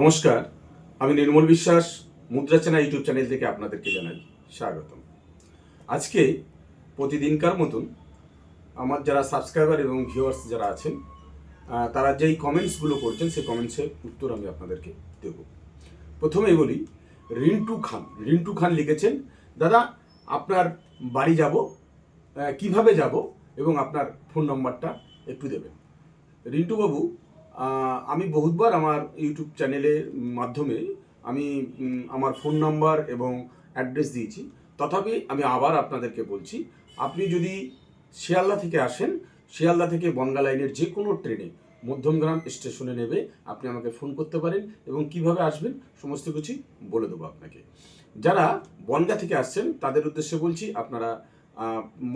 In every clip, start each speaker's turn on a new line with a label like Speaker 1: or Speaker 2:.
Speaker 1: নমস্কার, আমি নির্মল বিশ্বাস, মুদ্রা চেনা ইউটিউব চ্যানেল থেকে আপনাদেরকে জানাই স্বাগতম। আজকে প্রতিদিনকার মতন আমার যারা সাবস্ক্রাইবার এবং ভিউয়ার্স যারা আছেন তারা যেই কমেন্টসগুলো করছেন, সেই কমেন্টসের উত্তর আমি আপনাদেরকে দেব। প্রথমেই বলি, রিন্টু খান। রিন্টু খান লিখেছেন, দাদা, আপনার বাড়ি যাব কীভাবে যাব এবং আপনার ফোন নম্বরটা একটু দেবেন। রিন্টু বাবু আমি বহুতবার আমার ইউটিউব চ্যানেলের মাধ্যমে আমি আমার ফোন নাম্বার এবং অ্যাড্রেস দিয়েছি। তথাপি আমি আবার আপনাদেরকে বলছি, আপনি যদি শিয়ালদা থেকে আসেন, শিয়ালদা থেকে বনগা লাইনের যে কোনো ট্রেনে, মধ্যমগ্রাম স্টেশনে নেবে, আপনি আমাকে ফোন করতে পারেন এবং কীভাবে আসবেন সমস্ত কিছু বলে দেবো আপনাকে। যারা বনগা থেকে আসছেন, তাদের উদ্দেশ্যে বলছি, আপনারা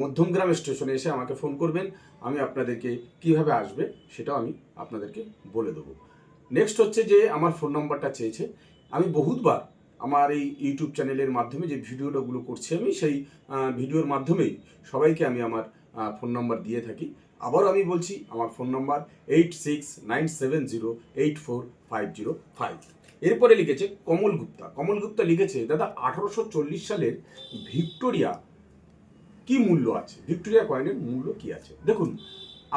Speaker 1: মধ্যমগ্রাম স্টেশনে এসে আমাকে ফোন করবেন, আমি আপনাদেরকে কীভাবে আসবে সেটাও আমি আপনাদেরকে বলে দেবো। নেক্সট হচ্ছে যে আমার ফোন নম্বরটা চেয়েছে। আমি বহুতবার আমার এই ইউটিউব চ্যানেলের মাধ্যমে যে ভিডিওগুলো করছি আমি, সেই ভিডিওর মাধ্যমেই সবাইকে আমি আমার ফোন নম্বর দিয়ে থাকি। আবারও আমি বলছি, আমার phone number eight six nine seven zero eight four five zero five এরপরে লিখেছে কমল গুপ্তা। কমল গুপ্তা লিখেছে, দাদা, আঠারোশো চল্লিশ সালের ভিক্টোরিয়া কি মূল্য আছে? ভিক্টোরিয়া কয়েনের মূল্য কি আছে? দেখুন,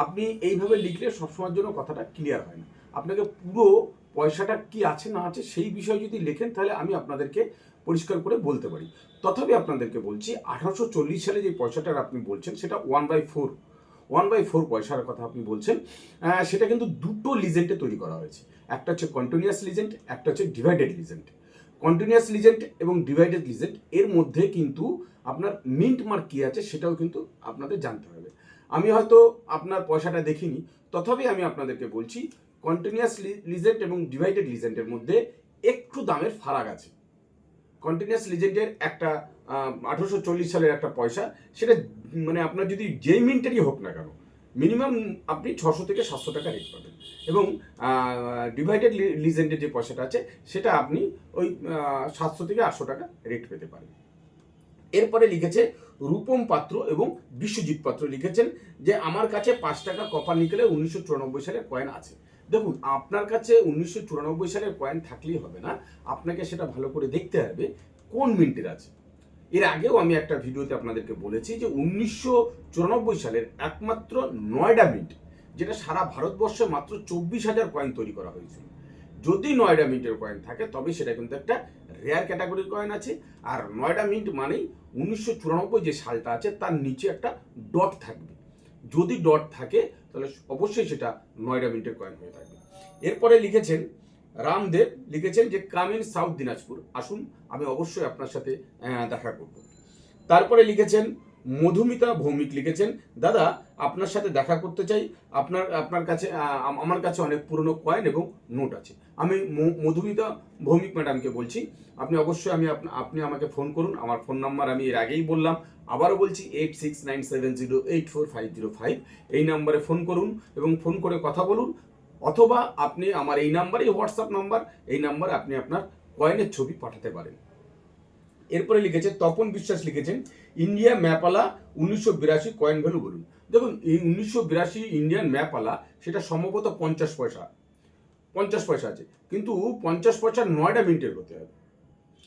Speaker 1: আপনি এইভাবে লিখলে সবসময়ের জন্য কথাটা ক্লিয়ার হয় না। আপনাকে পুরো পয়সাটা কি আছে না আছে সেই বিষয়ে যদি লেখেন, তাহলে আমি আপনাদেরকে পরিষ্কার করে বলতে পারি। তথাপি আপনাদেরকে বলছি, আঠারোশো চল্লিশ সালে যে পয়সাটার আপনি বলছেন, সেটা one by four one by four পয়সার কথা আপনি বলছেন সেটা কিন্তু দুটো লিজেন্টে তৈরি করা হয়েছে। একটা হচ্ছে কন্টিনিউয়াস লিজেন্ট একটা হচ্ছে ডিভাইডেড লিজেন্ট কন্টিনিউয়াস লিজেন্ট এবং ডিভাইডেড লিজেন্ট এর মধ্যে কিন্তু আপনার মিন্ট মার্ক কী আছে সেটাও কিন্তু আপনাদের জানতে হবে। আমি হয়তো আপনার পয়সাটা দেখিনি, তথাপি আমি আপনাদেরকে বলছি কন্টিনিউয়াস লিজেন্ট এবং ডিভাইডেড লিজেন্টের মধ্যে একটু দামের ফারাক আছে। কন্টিনিউয়াস লিজেন্ডের একটা আঠারোশো চল্লিশ সালের একটা পয়সা, সেটা মানে আপনার যদি যেই মিন্টেরই হোক না কেন মিনিমাম আপনি ছশো থেকে সাতশো টাকা রেট পাবেন। এবং ডিভাইডেড লিজেন্ডের যে পয়সাটা আছে, সেটা আপনি ওই সাতশো থেকে আটশো টাকা রেট পেতে পারেন। এরপরে লিখেছে রূপম পাত্র এবং বিশ্বজিৎ পাত্র লিখেছেন যে আমার কাছে পাঁচ টাকা কপার নিকেলের উনিশশো চুরানব্বই সালের কয়েন আছে। দেখুন, আপনার কাছে উনিশশো চুরানব্বই সালের কয়েন থাকলেই হবে না, আপনাকে সেটা ভালো করে দেখতে হবে কোন মিনিটের আছে। এর আগেও আমি একটা ভিডিওতে আপনাদেরকে বলেছি যে উনিশশো চুরানব্বই সালের একমাত্র নয়ডা মিন্ট, যেটা সারা ভারতবর্ষে মাত্র চব্বিশ হাজার কয়েন তৈরি করা হয়েছিল যদি নয়ডা মিন্টের কয়েন থাকে তবে সেটা কিন্তু একটা রেয়ার ক্যাটাগরির কয়েন আছে। আর নয়ডা মিন্ট মানেই উনিশশো চুরানব্বই যে সালটা আছে, তার নিচে একটা ডট থাকবে। যদি ডট থাকে, তাহলে অবশ্যই সেটা নয়ডা মিন্টের কয়েন হয়ে থাকবে। এরপরে লিখেছেন, রামদেব লিখেছেন যে, কামিন সাউথ দিনাজপুর। আসুন, আমি অবশ্যই আপনার সাথে দেখা করব। তারপরে লিখেছেন মধুমিতা ভৌমিক লিখেছেন। দাদা, আপনার সাথে দেখা করতে চাই। আপনার আপনার কাছে আমার কাছে অনেক পুরনো কয়েন এবং নোট আছে। আমি মধুমিতা ভৌমিক ম্যাডামকে বলছি। আপনি অবশ্যই আমি আপনা- আমাকে ফোন করুন। আমার ফোন নাম্বার আমি এর আগেই বললাম। আবারও বলছি eight six nine seven zero eight four five zero five এই নাম্বারে ফোন করুন এবং ফোন করে কথা বলুন। অথবা আপনি আমার এই নাম্বারে হোয়াটসঅ্যাপ নাম্বার, এই নাম্বারে আপনি আপনার কয়েনের ছবি পাঠাতে পারেন। এরপরে লিখেছে তপন বিশ্বাস লিখেছেন, ইন্ডিয়া ম্যাপালা উনিশশো বিরাশি কয়েন ভ্যালু বলুন। দেখুন, এই উনিশশো বিরাশি ইন্ডিয়ান ম্যাপালা, সেটা সম্ভবত পঞ্চাশ পয়সা পঞ্চাশ পয়সা আছে। কিন্তু পঞ্চাশ পয়সা নয়ডা মিনিটের হতে হবে।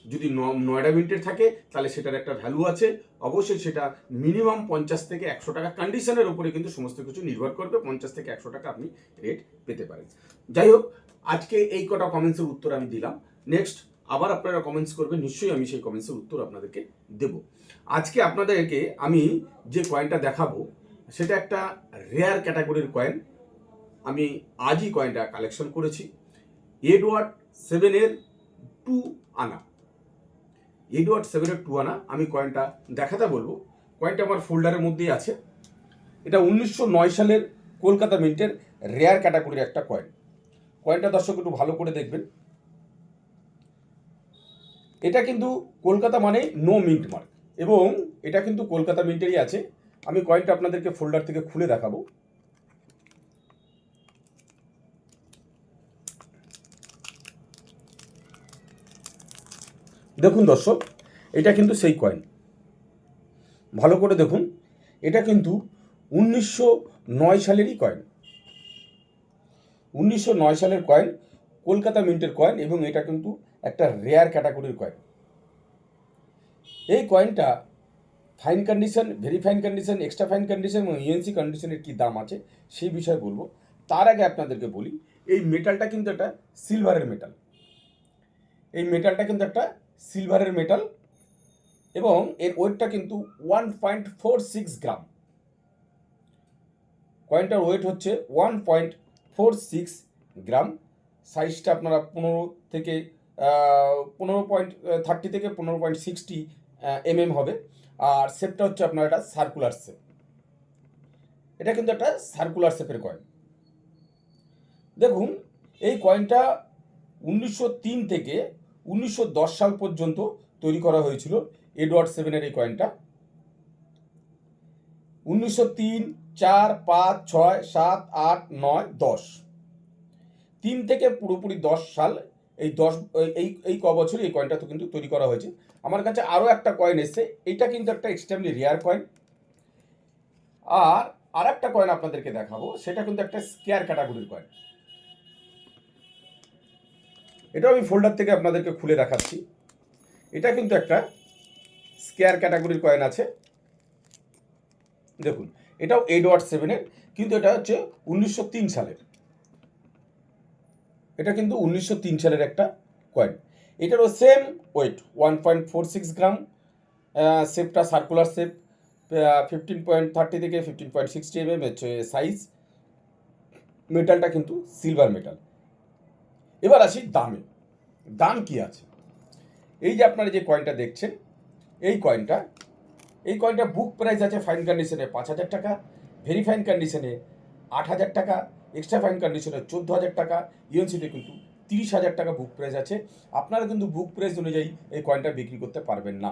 Speaker 1: যদি ন- নয়ডা মিনিটের থাকে, তাহলে সেটার একটা ভ্যালু আছে। অবশ্যই সেটা মিনিমাম পঞ্চাশ থেকে একশো টাকা কন্ডিশনের উপরে কিন্তু সমস্ত কিছু নির্ভর করবে। পঞ্চাশ থেকে একশো টাকা আপনি রেট পেতে পারেন। যাই হোক, আজকে এই কটা কমেন্টসের উত্তর আমি দিলাম। নেক্সট আবার আপনারা কমেন্টস করবেন, নিশ্চয়ই আমি সেই কমেন্টসের উত্তর আপনাদেরকে দেব। আজকে আপনাদেরকে আমি যে কয়েনটা দেখাবো, সেটা একটা রেয়ার ক্যাটাগরির কয়েন আমি আজই কয়েনটা কালেকশন করেছি। এডওয়ার্ড সেভেনের টু আনা। এডওয়ার্ড সেভেনের টু আনা, আমি কয়েনটা দেখাতে বলব। কয়েনটা আমার ফোল্ডারের মধ্যেই আছে। এটা উনিশশো নয় সালের কলকাতা মিন্টের রেয়ার ক্যাটাগরির একটা কয়েন কয়েনটা দর্শক একটু ভালো করে দেখবেন। এটা কিন্তু কলকাতা মানে নো মিন্ট মার্ক এবং এটা কিন্তু কলকাতা মিন্টেরই আছে। আমি কয়েনটা আপনাদেরকে ফোল্ডার থেকে খুলে দেখাবো। দেখুন দর্শক, এটা কিন্তু সেই কয়েন ভালো করে দেখুন, এটা কিন্তু উনিশশো নয় সালেরই কয়েন উনিশশো নয় সালের কয়েন
Speaker 2: কলকাতা মিন্টের কয়েন এবং এটা কিন্তু একটা রেয়ার ক্যাটাগরির কয়েন এই কয়েনটা fine condition very fine condition extra fine condition এবং ইএনসি কন্ডিশনের কী দাম আছে, সেই বিষয়ে বলব। তার আগে আপনাদেরকে বলি, এই মেটালটা কিন্তু একটা সিলভারের মেটাল এই মেটালটা কিন্তু একটা সিলভারের মেটাল এবং এর ওয়েটটা কিন্তু one point four six gram কয়েনটার weight হচ্ছে one point four six gram সাইজটা আপনারা পনেরো থেকে পনেরো পয়েন্ট থার্টি থেকে পনেরো পয়েন্ট সিক্সটি এমএম হবে। আর শেপটা হচ্ছে আপনার একটা সার্কুলার শেপ এটা কিন্তু একটা সার্কুলার শেপের কয়েন দেখুন, এই কয়েনটা উনিশশো তিন থেকে উনিশশো দশ সাল পর্যন্ত তৈরি করা হয়েছিল এডওয়ার্ড সেভেনের এই কয়েনটা উনিশশো তিন, চার, পাঁচ, ছয়, সাত, আট, নয়, দশ। তিন থেকে পুরোপুরি দশ সাল এই দশ, এই এই ক বছরে এই কয়েনটা তো কিন্তু তৈরি করা হয়েছে। আমার কাছে আরও একটা কয়েন এসছে, এটা কিন্তু একটা এক্সট্রিমলি রেয়ার কয়েন আর আর একটা কয়েন আপনাদেরকে দেখাবো, সেটা কিন্তু একটা স্কেয়ার ক্যাটাগরির কয়েন এটা আমি ফোল্ডার থেকে আপনাদেরকে খুলে দেখাচ্ছি। এটা কিন্তু একটা স্কেয়ার ক্যাটাগরির কয়েন আছে। দেখুন, এটাও এইট ওয়াট সেভেনের কিন্তু এটা হচ্ছে উনিশশো তিন সালের। এটা কিন্তু উনিশশো তিন সালের একটা কয়েন এটারও same weight one point four six gram শেপটা circular shape fifteen point thirty থেকে fifteen point sixty M M size মেটালটা কিন্তু সিলভার মেটাল এবার আসি দামে। দাম কি আছে? এই যে আপনারা যে কয়েনটা দেখছেন, এই কয়েনটা এই কয়েনটা বুক প্রাইস আছে ফাইন কন্ডিশনে পাঁচ হাজার টাকা ভেরি ফাইন কন্ডিশনে আট হাজার টাকা। এক্সট্রা ফাইন কন্ডিশনে চোদ্দ হাজার টাকা ইউএনসিতে কিন্তু তিরিশ হাজার টাকা বুক প্রাইস আছে। আপনারা কিন্তু বুক প্রাইস অনুযায়ী এই কয়েনটা বিক্রি করতে পারবেন না।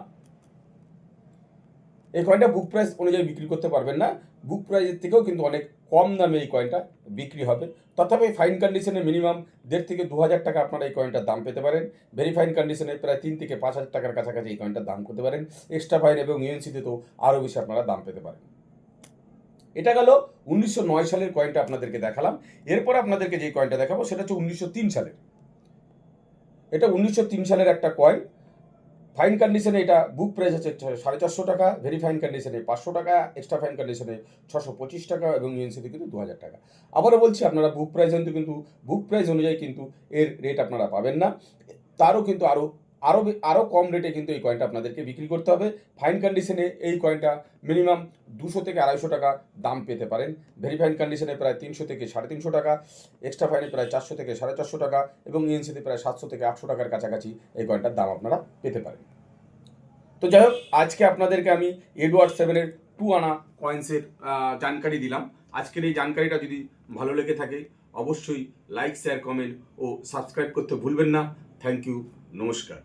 Speaker 2: এই কয়েনটা বুক প্রাইস অনুযায়ী বিক্রি করতে পারবেন না। বুক প্রাইসের থেকেও কিন্তু অনেক কম দামে এই কয়েনটা বিক্রি হবে। তথাপি ফাইন কন্ডিশনে মিনিমাম দেড় থেকে দু হাজার টাকা আপনারা এই কয়েনটার দাম পেতে পারেন। ভেরি ফাইন কন্ডিশনে প্রায় তিন থেকে পাঁচ হাজার টাকার কাছাকাছি এই কয়েনটার দাম করতে পারেন। এক্সট্রা ফাইন এবং ইউএনসিতে তো আরও বেশি আপনারা দাম পেতে পারেন। এটা গেল উনিশশো নয় সালের কয়েনটা আপনাদেরকে দেখালাম। এরপর আপনাদেরকে যে কয়েনটা দেখাবো, সেটা হচ্ছে উনিশশো তিন সালের। এটা উনিশশো তিন সালের একটা কয়েন ফাইন কন্ডিশনে এটা বুক প্রাইস হচ্ছে সাড়ে চারশো টাকা ভেরি ফাইন কন্ডিশনে পাঁচশো টাকা এক্সট্রা ফাইন কন্ডিশনে ছশো পঁচিশ টাকা এবং ইউএনসিতে কিন্তু দু হাজার টাকা। আবারও বলছি, আপনারা বুক প্রাইস কিন্তু বুক প্রাইস অনুযায়ী কিন্তু এর রেট আপনারা পাবেন না। তারও কিন্তু আরও আরও আরও কম রেটে কিন্তু এই কয়েনটা আপনাদেরকে বিক্রি করতে হবে। ফাইন কন্ডিশনে এই কয়েনটা মিনিমাম দুশো থেকে আড়াইশো টাকা দাম পেতে পারেন। ভেরি ফাইন কন্ডিশনে প্রায় তিনশো থেকে সাড়ে তিনশো টাকা এক্সট্রা ফাইনে প্রায় চারশো থেকে সাড়ে চারশো টাকা এবং ইএনসিতে প্রায় সাতশো থেকে আটশো টাকার কাছাকাছি এই কয়েনটার দাম আপনারা পেতে পারেন। তো যাই হোক, আজকে আপনাদেরকে আমি এডওয়ার্ড সেভেনের টু আনা কয়েন্সের জানকারি দিলাম। আজকের এই জানকারিটা যদি ভালো লেগে থাকে, অবশ্যই লাইক শেয়ার কমেন্ট ও সাবস্ক্রাইব করতে ভুলবেন না। থ্যাংক ইউ নমস্কার।